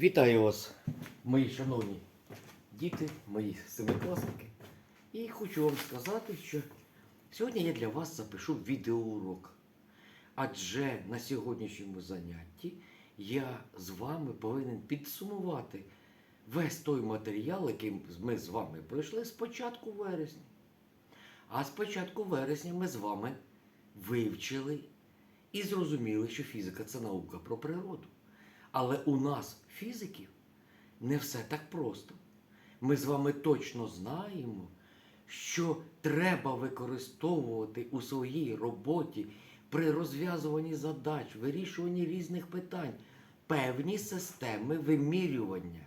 Вітаю вас, мої шановні діти, мої семикласники. І хочу вам сказати, що сьогодні я для вас запишу відеоурок. Адже на сьогоднішньому занятті я з вами повинен підсумувати весь той матеріал, який ми з вами пройшли з початку вересня. А з початку вересня ми з вами вивчили і зрозуміли, що фізика це наука про природу. Але у нас, фізиків, не все так просто. Ми з вами точно знаємо, що треба використовувати у своїй роботі при розв'язуванні задач, вирішуванні різних питань певні системи вимірювання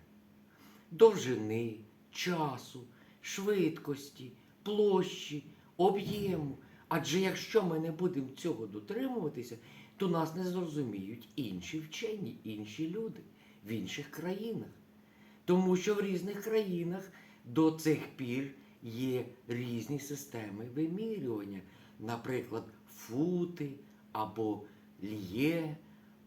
довжини, часу, швидкості, площі, об'єму. Адже якщо ми не будемо цього дотримуватися, то нас не зрозуміють інші вчені, інші люди в інших країнах. Тому що в різних країнах до цих пір є різні системи вимірювання, наприклад, фути або лє,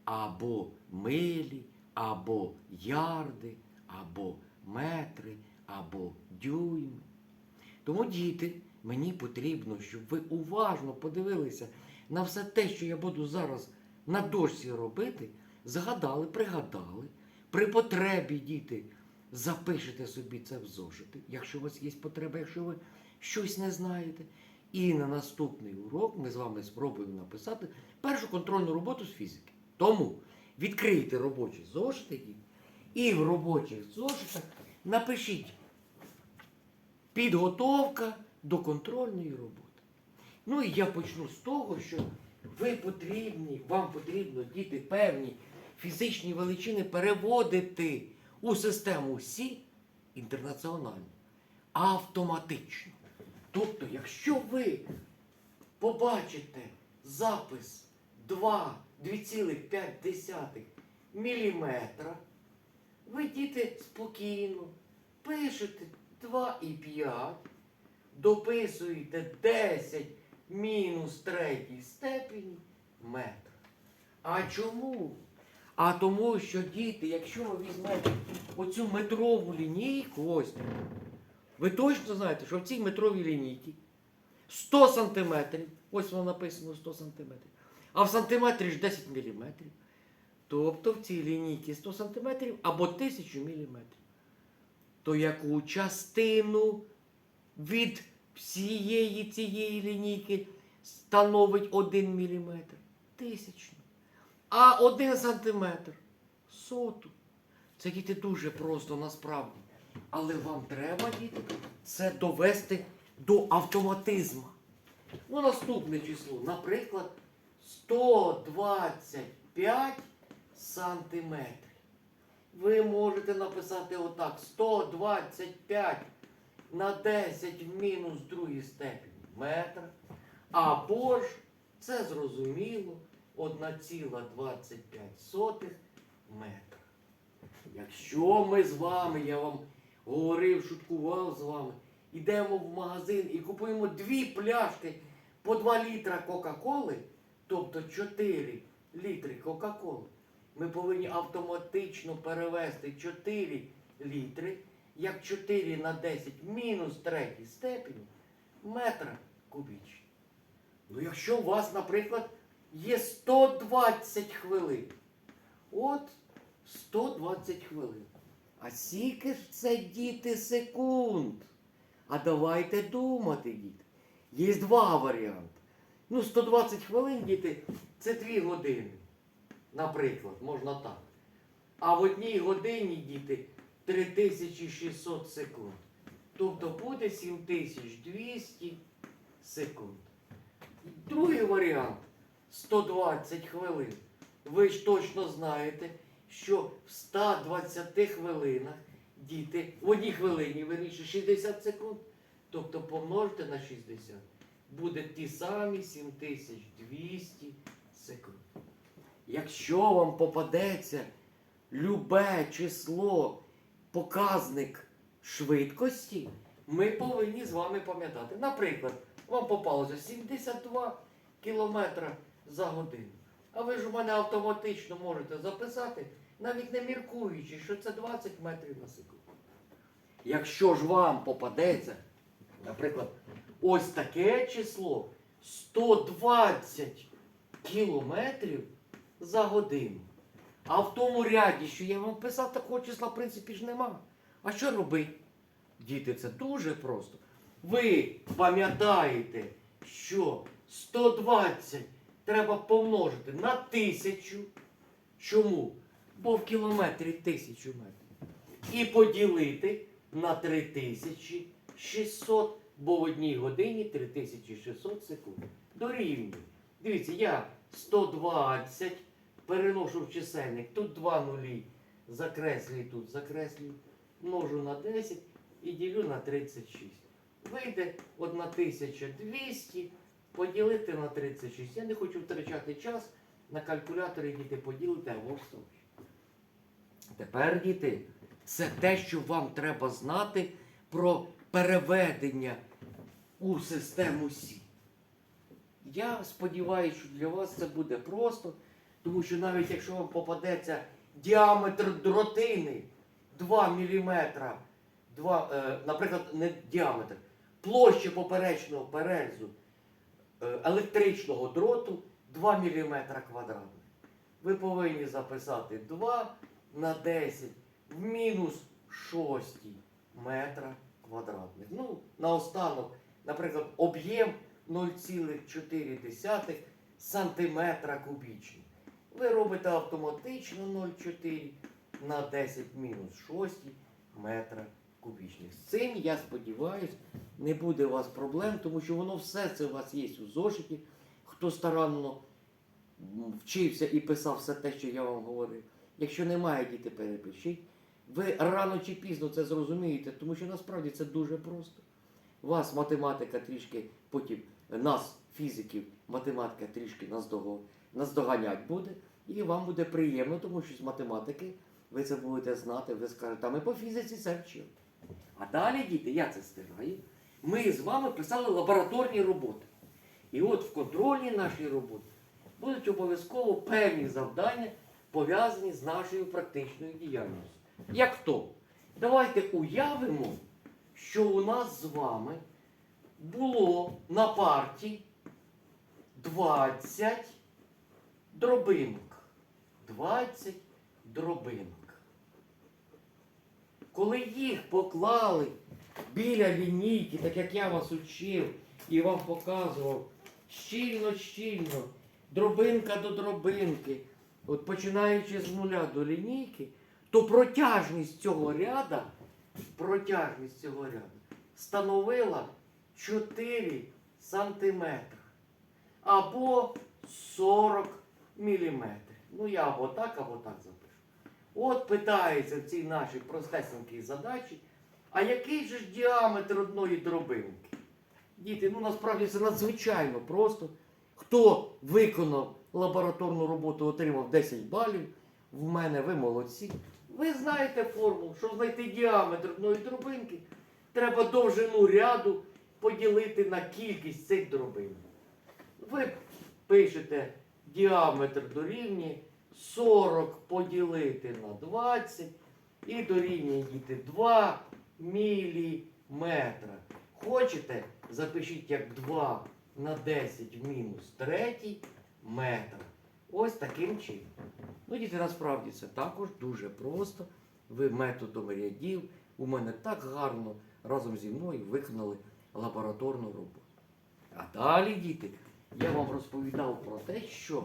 або милі, або ярди, або метри, або дюйми. Тому, діти, мені потрібно, щоб ви уважно подивилися на все те, що я буду зараз на дошці робити, згадали, пригадали. При потребі, діти, запишете собі це в зошити, якщо у вас є потреба, якщо ви щось не знаєте. І на наступний урок ми з вами спробуємо написати першу контрольну роботу з фізики. Тому відкрийте робочі зошити і в робочих зошитах напишіть підготовка до контрольної роботи. Ну і я почну з того, що ви потрібні, вам потрібно діти певні фізичні величини переводити у систему Сі інтернаціональну автоматично. Тобто, якщо ви побачите запис 2, 2,5 міліметра, ви діти спокійно пишете 2,5, дописуєте 10 мінус третій степені метра. А чому? А тому, що діти, якщо ви візьмете оцю метрову лінійку, ось, ви точно знаєте, що в цій метровій лінійці 100 сантиметрів, ось воно написано 100 сантиметрів, а в сантиметрі ж 10 міліметрів. Тобто в цій лінійці 100 сантиметрів або 1000 міліметрів. То яку частину від всієї цієї лінійки становить 1 міліметр? Тисячну. А 1 сантиметр соту. Це діти дуже просто насправді. Але вам треба, діти, це довести до автоматизму. Ну, наступне число, наприклад, 125 сантиметрів. Ви можете написати отак: 125 на 10 в мінус другій степені метр. Або ж, це зрозуміло, 1,25 метра. Якщо ми з вами, я вам говорив, шуткував з вами, йдемо в магазин і купуємо дві пляшки по 2 літра Кока-Коли, тобто 4 літри Кока-Коли, ми повинні автоматично перевести 4 літри, як 4 на 10 мінус третій степені метра кубічного. Ну, якщо у вас, наприклад, є 120 хвилин. От 120 хвилин. А скільки ж це діти секунд? А давайте думати, діти. Є два варіанти. Ну, 120 хвилин, діти, це 2 години. Наприклад, можна так. А в одній годині, діти, 3600 секунд. Тобто буде 7200 секунд. Другий варіант 120 хвилин. Ви ж точно знаєте, що в 120 хвилинах діти в одній хвилині вирішує 60 секунд. Тобто помножте на 60. Буде ті самі 7200 секунд. Якщо вам попадеться любе число, показник швидкості, ми повинні з вами пам'ятати. Наприклад, вам попалося 72 кілометра за годину. А ви ж у мене автоматично можете записати, навіть не міркуючи, що це 20 метрів на секунду. Якщо ж вам попадеться, наприклад, ось таке число 120 кілометрів за годину. А в тому ряді, що я вам писав, такого числа, в принципі, ж нема. А що робити? Діти, це дуже просто. Ви пам'ятаєте, що 120 треба помножити на тисячу. Чому? Бо в кілометрі тисячу метрів. І поділити на 3600, бо в одній годині 3600 секунд. Дорівнює. Дивіться, я 120 переношу в чисельник. Тут два нулі. Закреслюю тут, закреслюю. Множу на 10 і ділю на 36. Вийде 1200 поділити на 36. Я не хочу втрачати час. На калькуляторі діти поділити, а ось що. Тепер, діти, це те, що вам треба знати про переведення у систему Сі. Я сподіваюся, що для вас це буде просто, тому що навіть якщо вам попадеться діаметр дротини 2 мм, 2, е, наприклад, не діаметр, площа поперечного перерізу е, електричного дроту 2 мм квадратних. Ви повинні записати 2 на 10 в мінус 6 метра квадратних. Ну, наостанок, наприклад, об'єм 0,4 сантиметра кубічний. Ви робите автоматично 0,4 на 10 мінус 6 метра кубічних. З цим, я сподіваюся, не буде у вас проблем, тому що воно все це у вас є у зошиті. Хто старанно вчився і писав все те, що я вам говорив. Якщо немає, діти, перепишіть. Ви рано чи пізно це зрозумієте, тому що насправді це дуже просто. Вас математика трішки, потім нас, фізиків, математика трішки наздого- наздоганять буде, і вам буде приємно, тому що з математики ви це будете знати, ви скажете, а ми по фізиці це вчили. А далі, діти, я це стираю. Ми з вами писали лабораторні роботи. І от в контрольній нашій роботі будуть обов'язково певні завдання, пов'язані з нашою практичною діяльністю. Як то? Давайте уявимо, що у нас з вами було на парті 20 дробинок. 20 дробинок. Коли їх поклали біля лінійки, так як я вас учив і вам показував, щільно-щільно, дробинка до дробинки, от починаючи з нуля до лінійки, то протяжність цього ряда, протяжність цього ряду становила 4 сантиметри або 40 міліметрів. Ну я або так, або так запишу. От питається в цій нашій простесенькій задачі, а який же ж діаметр одної дробинки? Діти, ну насправді це надзвичайно просто. Хто виконав лабораторну роботу, отримав 10 балів, в мене ви молодці. Ви знаєте формулу, щоб знайти діаметр одної дробинки, треба довжину ряду поділити на кількість цих дробинок. Ви пишете діаметр дорівнює 40 поділити на 20 і дорівнює діти 2 міліметра. Хочете, запишіть як 2 на 10 в мінус 3 метр. Ось таким чином. Ну, діти, насправді це також дуже просто. Ви методом рядів у мене так гарно разом зі мною виконали лабораторну роботу. А далі, діти, я вам розповідав про те, що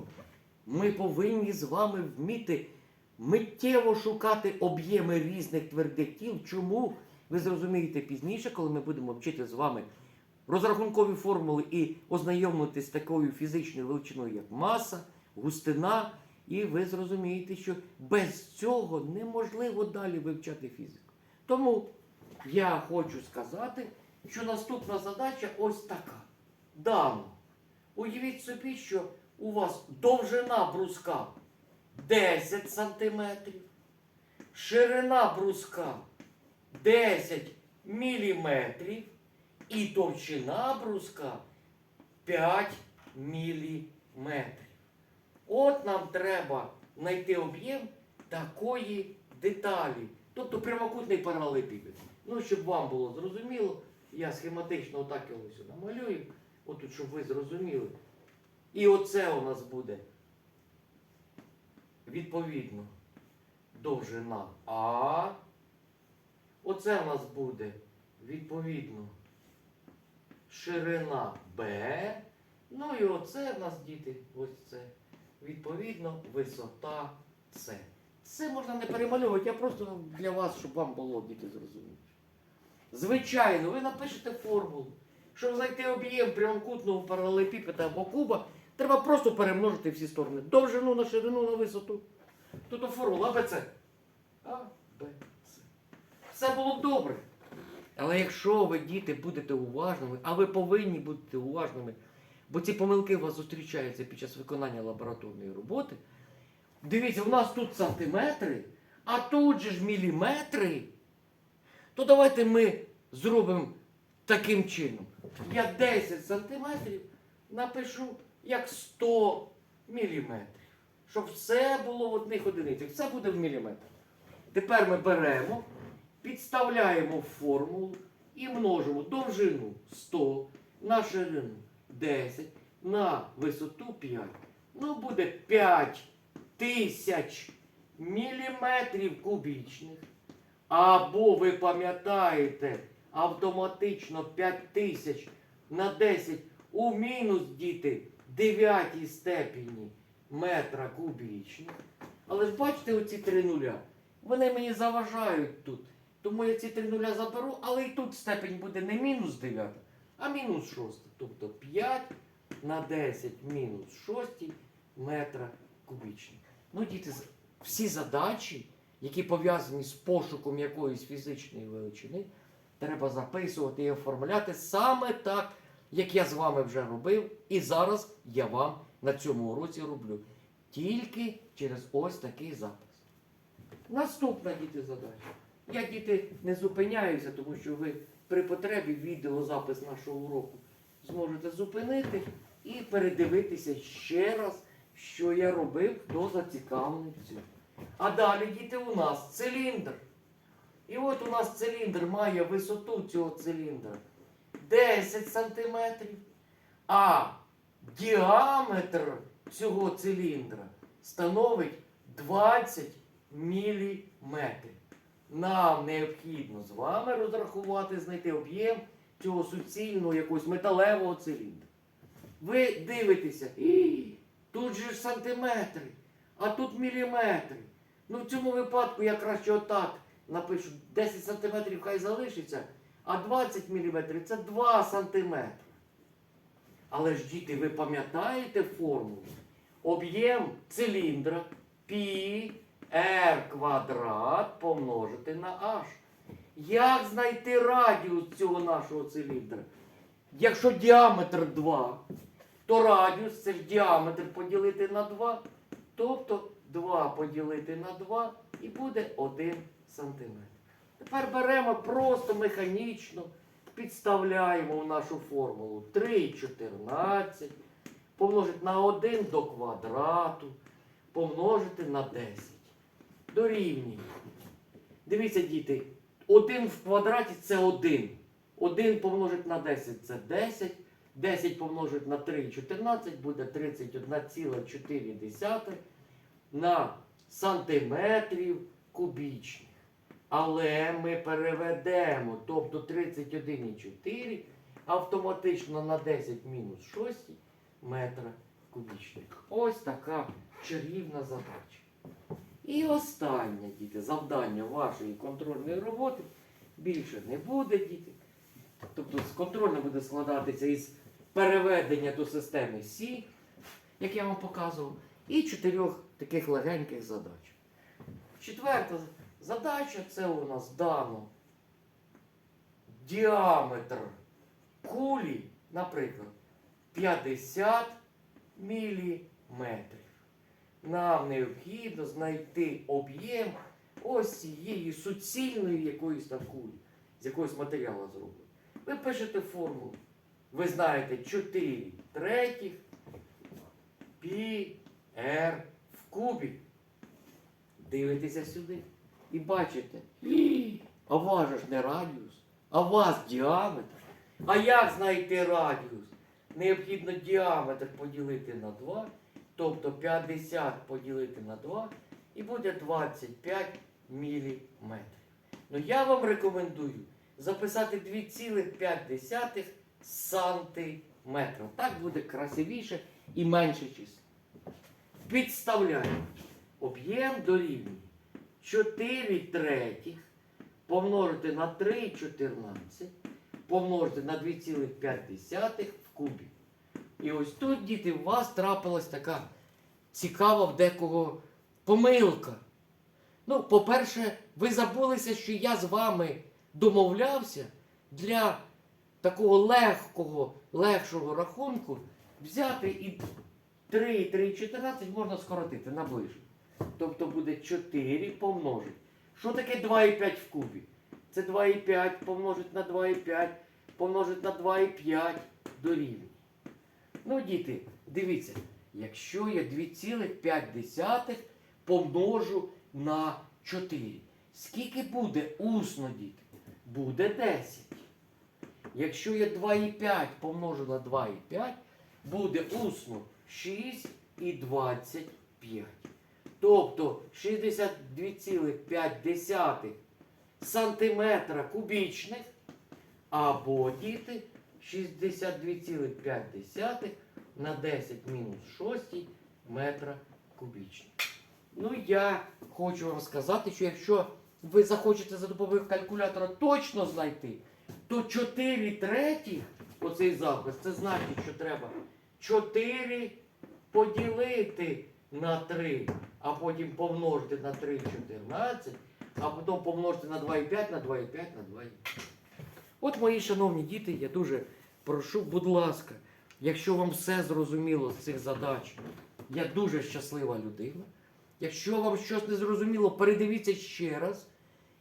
ми повинні з вами вміти миттєво шукати об'єми різних твердих тіл. Чому? Ви зрозумієте пізніше, коли ми будемо вчити з вами розрахункові формули і ознайомитись з такою фізичною величиною, як маса, густина, і ви зрозумієте, що без цього неможливо далі вивчати фізику. Тому я хочу сказати, що наступна задача ось така. Дано. Уявіть собі, що у вас довжина бруска 10 сантиметрів, ширина бруска 10 міліметрів і товщина бруска 5 міліметрів. От нам треба знайти об'єм такої деталі. Тобто прямокутний паралелепіпед. Ну, щоб вам було зрозуміло, я схематично отак його ось намалюю, отут, щоб ви зрозуміли. І оце у нас буде відповідно довжина А. Оце у нас буде відповідно ширина Б. Ну і оце в нас діти, ось це. Відповідно, висота С. Це можна не перемальовувати, я просто для вас, щоб вам було діти зрозуміти. Звичайно, ви напишете формулу. Щоб знайти об'єм прямокутного паралелепіпеда або куба, треба просто перемножити всі сторони. Довжину на ширину на висоту. Тут формула АБЦ. А, Б, С. Все було б добре. Але якщо ви, діти, будете уважними, а ви повинні бути уважними, бо ці помилки у вас зустрічаються під час виконання лабораторної роботи. Дивіться, у нас тут сантиметри, а тут же ж міліметри. То давайте ми зробимо таким чином. Я 10 сантиметрів напишу як 100 міліметрів. Щоб все було в одних одиницях. Все буде в міліметрах. Тепер ми беремо, підставляємо формулу і множимо довжину 100 на ширину 10 на висоту 5. Ну, буде 5 тисяч міліметрів кубічних. Або ви пам'ятаєте, автоматично 5 тисяч на 10 у мінус діти 9 степені метра кубічних. Але ж бачите оці три нуля? Вони мені заважають тут. Тому я ці три нуля заберу, але і тут степень буде не мінус 9, а мінус 6. Тобто 5 на 10 мінус 6 метра кубічних. Ну, діти, всі задачі, які пов'язані з пошуком якоїсь фізичної величини, треба записувати і оформляти саме так, як я з вами вже робив, і зараз я вам на цьому уроці роблю. Тільки через ось такий запис. Наступна діти задача. Я діти не зупиняюся, тому що ви при потребі відеозапис нашого уроку зможете зупинити і передивитися ще раз, що я робив, хто зацікавлений в. А далі, діти, у нас циліндр. І от у нас циліндр має висоту цього циліндра 10 сантиметрів, а діаметр цього циліндра становить 20 міліметрів. Нам необхідно з вами розрахувати, знайти об'єм цього суцільного якогось металевого циліндра. Ви дивитеся, «І, тут же сантиметри, а тут міліметри. Ну в цьому випадку я краще отак напишу 10 сантиметрів хай залишиться, а 20 міліметрів це 2 сантиметри. Але ж діти, ви пам'ятаєте формулу? Об'єм циліндра пі r квадрат помножити на h. Як знайти радіус цього нашого циліндра? Якщо діаметр 2, то радіус це ж діаметр поділити на 2. Тобто 2 поділити на 2 і буде 1 см. Тепер беремо просто механічно, підставляємо в нашу формулу 3,14 помножити на 1 до квадрату, помножити на 10. Дорівнює. Дивіться, діти, 1 в квадраті це 1. 1 помножити на 10 це 10. 10 помножити на 3, 14 буде 31,4 на сантиметрів кубічних. Але ми переведемо, тобто 31,4 автоматично на 10 мінус 6 метра кубічних. Ось така чарівна задача. І останнє, діти, завдання вашої контрольної роботи більше не буде, діти. Тобто контрольне буде складатися із переведення до системи Сі, як я вам показував, і чотирьох таких легеньких задач. Четверта задача це у нас дано діаметр кулі, наприклад, 50 міліметрів. Нам необхідно знайти об'єм ось цієї суцільної якоїсь там кулі, з якогось матеріалу зроблено. Ви пишете формулу. Ви знаєте 4 третіх пі r в кубі. Дивитеся сюди і бачите, а же ж не радіус, а вас діаметр. А як знайти радіус? Необхідно діаметр поділити на 2, тобто 50 поділити на 2 і буде 25 мм. Ну я вам рекомендую записати 2,5 сантиметра. Так буде красивіше і менше число. Підставляємо. Об'єм дорівнює 4 третіх помножити на 3,14 помножити на 2,5 в кубі. І ось тут, діти, у вас трапилась така цікава в декого помилка. Ну, по-перше, ви забулися, що я з вами домовлявся для такого легкого, легшого рахунку взяти і 3 і 3, 14 можна скоротити наближити. Тобто буде 4 помножити. Що таке 2,5 в кубі? Це 2,5 помножить на 2,5, помножить на 2,5 дорівнює. Ну, діти, дивіться, якщо я 2,5 помножу на 4, скільки буде усно, діти? Буде 10. Якщо я 2,5 помножу на 2,5, буде усно 6 і 25. Тобто 62,5 сантиметра кубічних, або діти 62,5 на 10 мінус 6 метра кубічних. Ну, я хочу вам сказати, що якщо ви захочете за допомогою калькулятора точно знайти, то 4 третіх, оцей запис, це значить, що треба 4 поділити на 3, а потім помножити на 3 14, а потім помножити на 2,5, на 2,5, на 2,5. От, мої шановні діти, я дуже прошу, будь ласка, якщо вам все зрозуміло з цих задач, я дуже щаслива людина. Якщо вам щось не зрозуміло, передивіться ще раз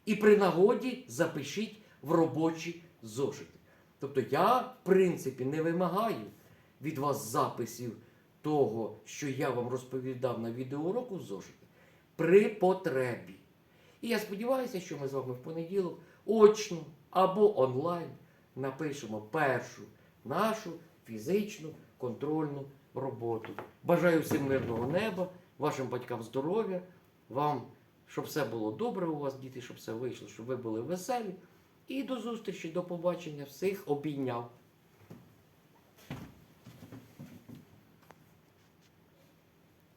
і при нагоді запишіть в робочі зошити. Тобто я, в принципі, не вимагаю від вас записів того, що я вам розповідав на відеоуроку в зошити, при потребі. І я сподіваюся, що ми з вами в понеділок очно або онлайн напишемо першу нашу фізичну контрольну роботу. Бажаю всім мирного неба, вашим батькам здоров'я, вам, щоб все було добре у вас, діти, щоб все вийшло, щоб ви були веселі. І до зустрічі, до побачення. Всіх обійняв.